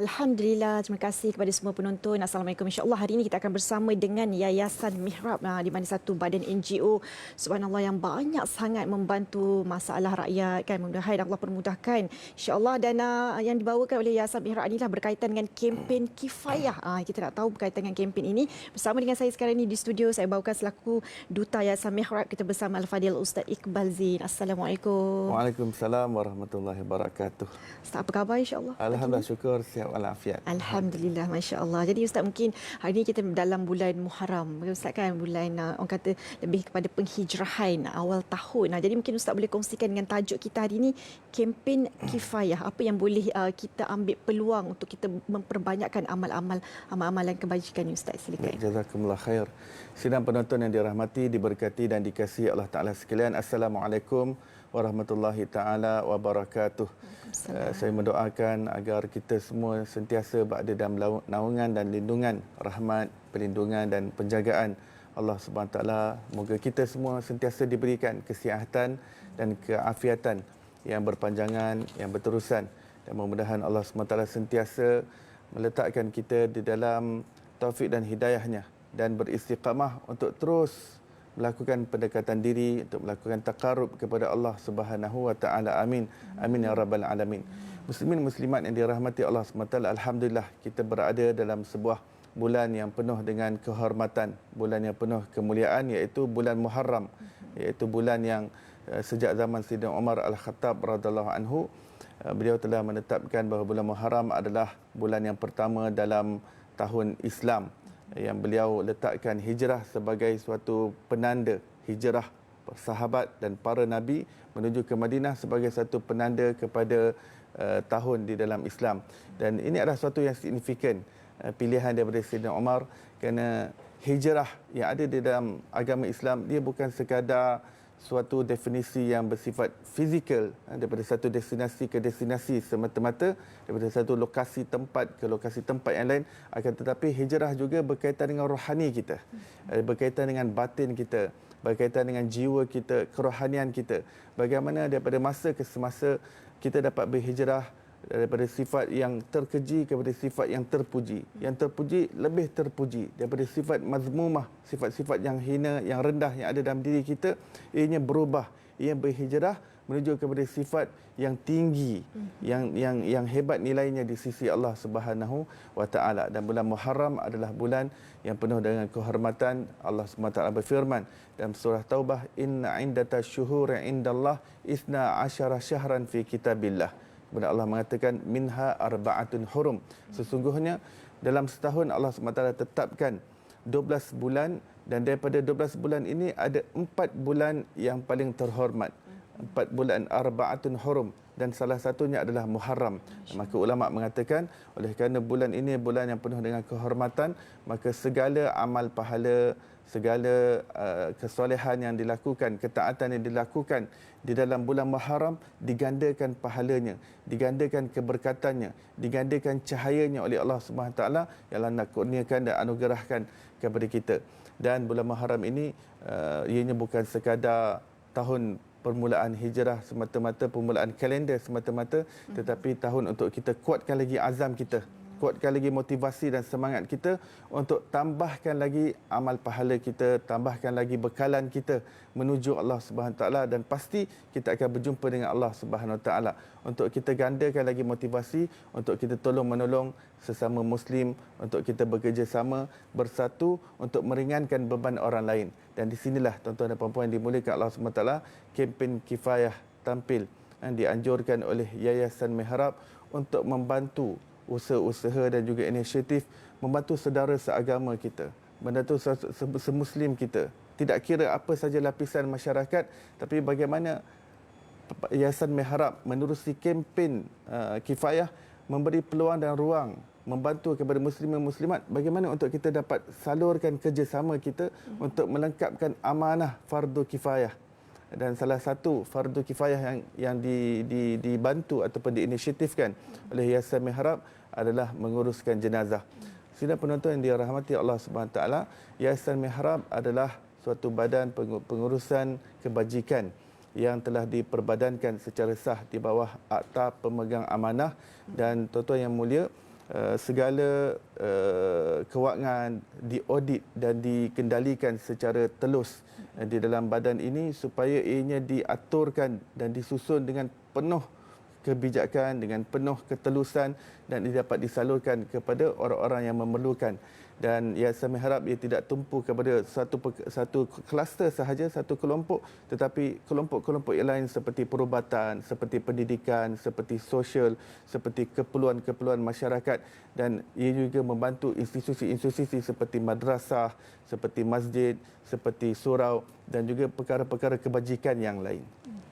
Alhamdulillah, terima kasih kepada semua penonton. Assalamualaikum. InsyaAllah hari ini kita akan bersama dengan Yayasan Mihrab ah, di mana satu badan NGO subhanallah yang banyak sangat membantu masalah rakyat kan. Mudah-mudahan Allah permudahkan. InsyaAllah dana yang dibawakan oleh Yayasan Mihrab inilah berkaitan dengan kempen kifayah. Ah, kita nak tahu berkaitan dengan kempen ini. Bersama dengan saya sekarang ini di studio saya bawakan selaku Duta Yayasan Mihrab kita bersama Al-Fadil Ustaz Iqbal Zin. Assalamualaikum. Waalaikumsalam warahmatullahi wabarakatuh. Ustaz apa khabar insyaAllah? Alhamdulillah syukur sihat walafiat. Alhamdulillah, Masya Allah. Jadi Ustaz mungkin hari ini kita dalam bulan Muharram. Ustaz kan bulan uh, orang kata lebih kepada penghijrahan awal tahun. Nah, jadi mungkin Ustaz boleh kongsikan dengan tajuk kita hari ini kempen kifayah. Apa yang boleh uh, kita ambil peluang untuk kita memperbanyakkan amal-amal amal-amalan kebajikan ni Ustaz. Silakan. Jazakumullah khair. Sidang penonton yang dirahmati, diberkati dan dikasihi Allah Taala sekalian. Assalamualaikum warahmatullahi taala wabarakatuh. Uh, saya mendoakan agar kita semua sentiasa berada dalam naungan dan lindungan rahmat, perlindungan dan penjagaan Allah Subhanahu taala. Moga kita semua sentiasa diberikan kesihatan dan keafiatan yang berpanjangan, yang berterusan dan mudah-mudahan Allah Subhanahu taala sentiasa meletakkan kita di dalam taufik dan hidayahnya dan beristiqamah untuk terus melakukan pendekatan diri untuk melakukan takarub kepada Allah Subhanahu wa taala. Amin. Amin ya rabbal alamin. Muslimin muslimat yang dirahmati Allah SWT alhamdulillah kita berada dalam sebuah bulan yang penuh dengan kehormatan. Bulan yang penuh kemuliaan iaitu bulan Muharram. Iaitu bulan yang uh, sejak zaman Sayyidina Umar Al-Khattab radhiyallahu anhu uh, beliau telah menetapkan bahawa bulan Muharram adalah bulan yang pertama dalam tahun Islam yang beliau letakkan hijrah sebagai suatu penanda hijrah sahabat dan para nabi menuju ke Madinah sebagai satu penanda kepada uh, tahun di dalam Islam. Dan ini adalah suatu yang signifikan uh, pilihan daripada Sayyidina Umar kerana hijrah yang ada di dalam agama Islam dia bukan sekadar suatu definisi yang bersifat fizikal eh, daripada satu destinasi ke destinasi semata-mata daripada satu lokasi tempat ke lokasi tempat yang lain akan tetapi hijrah juga berkaitan dengan rohani kita eh, berkaitan dengan batin kita berkaitan dengan jiwa kita kerohanian kita. Bagaimana daripada masa ke semasa kita dapat berhijrah daripada sifat yang terkeji kepada sifat yang terpuji. Yang terpuji lebih terpuji daripada sifat mazmumah, sifat-sifat yang hina, yang rendah yang ada dalam diri kita, ianya berubah, ia berhijrah menuju kepada sifat yang tinggi, hmm. yang yang yang hebat nilainya di sisi Allah Subhanahu wa taala. Dan bulan Muharram adalah bulan yang penuh dengan kehormatan. Allah Subhanahu wa taala berfirman dalam surah Taubah, "Inna 'indata syuhuri 'indallah isna asyara syahran fi kitabillah." Kemudian Allah mengatakan minha arbaatun hurum. Sesungguhnya dalam setahun Allah SWT tetapkan 12 bulan dan daripada 12 bulan ini ada 4 bulan yang paling terhormat. 4 bulan arbaatun hurum dan salah satunya adalah Muharram. Maka ulama mengatakan oleh kerana bulan ini bulan yang penuh dengan kehormatan, maka segala amal pahala segala uh, kesolehan yang dilakukan, ketaatan yang dilakukan di dalam bulan Muharram digandakan pahalanya, digandakan keberkatannya, digandakan cahayanya oleh Allah Subhanahu taala yang nak kurniakan dan anugerahkan kepada kita. Dan bulan Muharram ini uh, ianya bukan sekadar tahun permulaan hijrah semata-mata, permulaan kalender semata-mata, tetapi tahun untuk kita kuatkan lagi azam kita kuatkan lagi motivasi dan semangat kita untuk tambahkan lagi amal pahala kita, tambahkan lagi bekalan kita menuju Allah Subhanahu taala. Dan pasti kita akan berjumpa dengan Allah Subhanahu taala untuk kita gandakan lagi motivasi untuk kita tolong menolong sesama muslim untuk kita bekerjasama bersatu untuk meringankan beban orang lain. Dan di sinilah tuan-tuan dan puan-puan dimuliakan Allah Subhanahu taala kempen kifayah tampil yang dianjurkan oleh Yayasan Mihrab untuk membantu usaha-usaha dan juga inisiatif membantu saudara seagama kita, membantu semuslim kita. Tidak kira apa saja lapisan masyarakat, tapi bagaimana Yayasan Mihrab menerusi kempen uh, kifayah memberi peluang dan ruang membantu kepada muslimin muslimat bagaimana untuk kita dapat salurkan kerjasama kita hmm. untuk melengkapkan amanah fardu kifayah dan salah satu fardu kifayah yang yang di, di, dibantu ataupun diinisiatifkan oleh Yayasan Mihrab adalah menguruskan jenazah. Sidang penonton yang dirahmati Allah Subhanahu taala, Yayasan Mihrab adalah suatu badan pengurusan kebajikan yang telah diperbadankan secara sah di bawah Akta Pemegang Amanah dan tuan-tuan yang mulia uh, segala uh, kewangan diaudit dan dikendalikan secara telus uh, di dalam badan ini supaya ianya diaturkan dan disusun dengan penuh kebijakan dengan penuh ketelusan dan ia dapat disalurkan kepada orang-orang yang memerlukan dan ya saya harap ia tidak tumpu kepada satu satu kluster sahaja satu kelompok. Tetapi kelompok-kelompok yang lain seperti perubatan seperti pendidikan seperti sosial seperti keperluan-keperluan masyarakat. Dan ia juga membantu institusi-institusi seperti madrasah seperti masjid seperti surau dan juga perkara-perkara kebajikan yang lain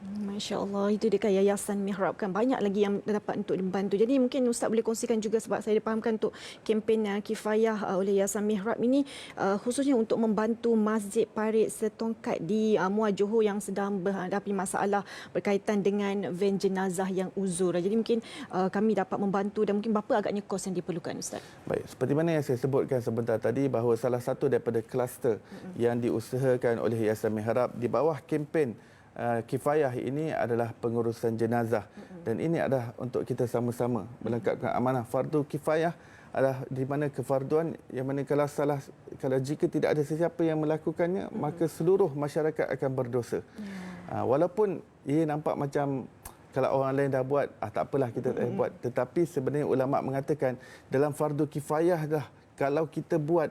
Masya Allah, itu dia kan Yayasan Mihrab kan. Banyak lagi yang dapat untuk dibantu. Jadi mungkin Ustaz boleh kongsikan juga sebab saya dipahamkan untuk kempen uh, kifayah uh, oleh Yayasan Mihrab ini uh, khususnya untuk membantu Masjid Parit Setongkat di uh, Muar Johor yang sedang berhadapi masalah berkaitan dengan van jenazah yang uzur. Jadi mungkin uh, kami dapat membantu dan mungkin berapa agaknya kos yang diperlukan Ustaz? Baik, seperti mana yang saya sebutkan sebentar tadi bahawa salah satu daripada kluster mm-hmm. yang diusahakan oleh Yayasan Mihrab di bawah kempen uh, kifayah ini adalah pengurusan jenazah mm-hmm. dan ini adalah untuk kita sama-sama melengkapkan amanah fardu kifayah adalah di mana kefarduan yang mana kalau salah kalau jika tidak ada sesiapa yang melakukannya mm-hmm. maka seluruh masyarakat akan berdosa. Yeah. Uh, walaupun ia nampak macam kalau orang lain dah buat ah tak apalah kita tak mm-hmm. buat tetapi sebenarnya ulama mengatakan dalam fardu kifayah dah kalau kita buat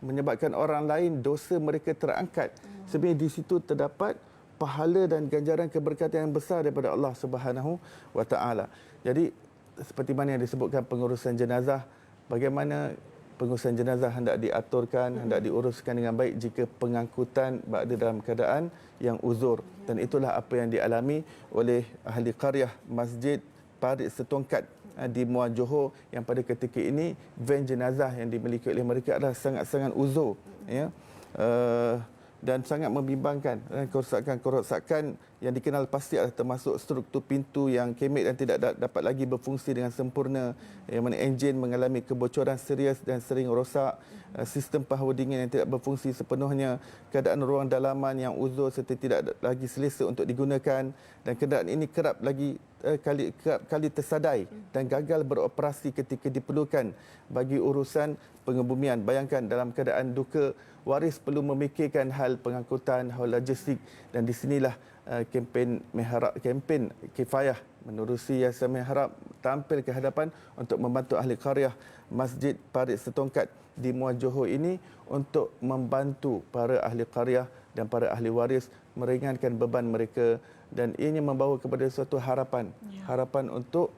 menyebabkan orang lain dosa mereka terangkat. Mm. Sebenarnya di situ terdapat pahala dan ganjaran keberkatan yang besar daripada Allah Subhanahu wa taala. Jadi seperti mana yang disebutkan pengurusan jenazah, bagaimana pengurusan jenazah hendak diaturkan, hendak diuruskan dengan baik jika pengangkutan berada dalam keadaan yang uzur dan itulah apa yang dialami oleh ahli qaryah Masjid Parit Setongkat eh, di Muar Johor yang pada ketika ini van jenazah yang dimiliki oleh mereka adalah sangat-sangat uzur ya. Uh, dan sangat membimbangkan kerosakan-kerosakan yang dikenal pasti adalah termasuk struktur pintu yang kemik dan tidak dapat lagi berfungsi dengan sempurna. Yang mana enjin mengalami kebocoran serius dan sering rosak. Eh, sistem power dingin yang tidak berfungsi sepenuhnya. Keadaan ruang dalaman yang uzur serta tidak lagi selesa untuk digunakan. Dan keadaan ini kerap lagi eh, kali kerap kali tersadai dan gagal beroperasi ketika diperlukan. Bagi urusan pengebumian bayangkan dalam keadaan duka waris perlu memikirkan hal pengangkutan hal logistik. Dan di sinilah kempen mihrab kempen kifayah menerusi Yayasan Mihrab tampil ke hadapan untuk membantu ahli qaryah Masjid Parit Setongkat di Muar Johor ini untuk membantu para ahli qaryah dan para ahli waris meringankan beban mereka dan ianya membawa kepada suatu harapan ya. harapan untuk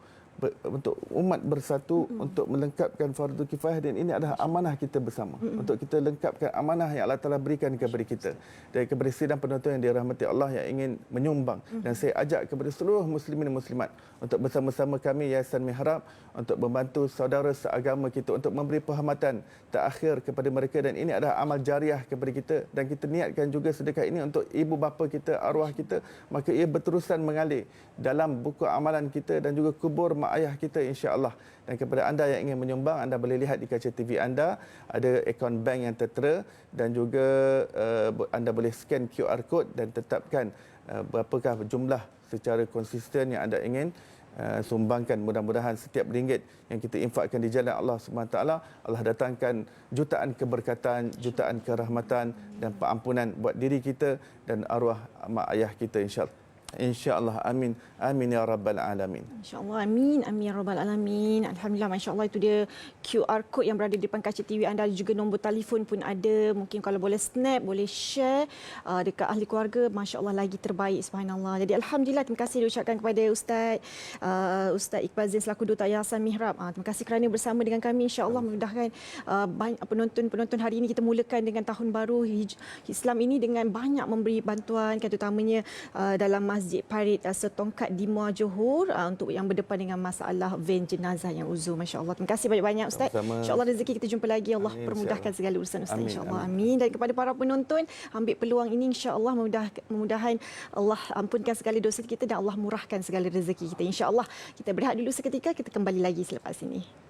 untuk umat bersatu mm-hmm. untuk melengkapkan fardu kifayah dan ini adalah amanah kita bersama mm-hmm. untuk kita lengkapkan amanah yang Allah Taala berikan kepada kita dari kepada sidang penonton yang dirahmati Allah yang ingin menyumbang mm-hmm. dan saya ajak kepada seluruh muslimin dan muslimat untuk bersama-sama kami Yayasan Mihrab untuk membantu saudara seagama kita untuk memberi penghormatan terakhir kepada mereka dan ini adalah amal jariah kepada kita dan kita niatkan juga sedekah ini untuk ibu bapa kita arwah kita maka ia berterusan mengalir dalam buku amalan kita dan juga kubur mak ayah kita insya-Allah. Dan kepada anda yang ingin menyumbang anda boleh lihat di kaca TV anda ada akaun bank yang tertera dan juga uh, anda boleh scan QR code dan tetapkan uh, berapakah jumlah secara konsisten yang anda ingin uh, sumbangkan mudah-mudahan setiap ringgit yang kita infakkan di jalan Allah taala Allah datangkan jutaan keberkatan, jutaan kerahmatan dan pengampunan buat diri kita dan arwah mak ayah kita insya-Allah. InsyaAllah. Amin. Amin ya Rabbal Alamin. InsyaAllah. Amin. Amin ya Rabbal Alamin. Alhamdulillah. Masya Allah itu dia QR code yang berada di depan kaca TV anda. Juga nombor telefon pun ada. Mungkin kalau boleh snap, boleh share uh, dekat ahli keluarga. Masya Allah lagi terbaik. Subhanallah. Jadi Alhamdulillah. Terima kasih diucapkan kepada Ustaz uh, Ustaz Iqbal Zain selaku Duta Yayasan Mihrab. Uh, terima kasih kerana bersama dengan kami. InsyaAllah memudahkan uh, penonton-penonton hari ini kita mulakan dengan tahun baru Islam ini dengan banyak memberi bantuan kan, terutamanya uh, dalam Masjid Parit Setongkat di Muar Johor uh, untuk yang berdepan dengan masalah van jenazah yang uzur. Masya Allah. Terima kasih banyak-banyak Ustaz. InsyaAllah rezeki kita jumpa lagi. Allah Amin, permudahkan segala urusan Ustaz. InsyaAllah. Amin. Dan kepada para penonton, ambil peluang ini insyaAllah mudah, mudahan Allah ampunkan segala dosa kita dan Allah murahkan segala rezeki kita. InsyaAllah. Kita berehat dulu seketika. Kita kembali lagi selepas ini.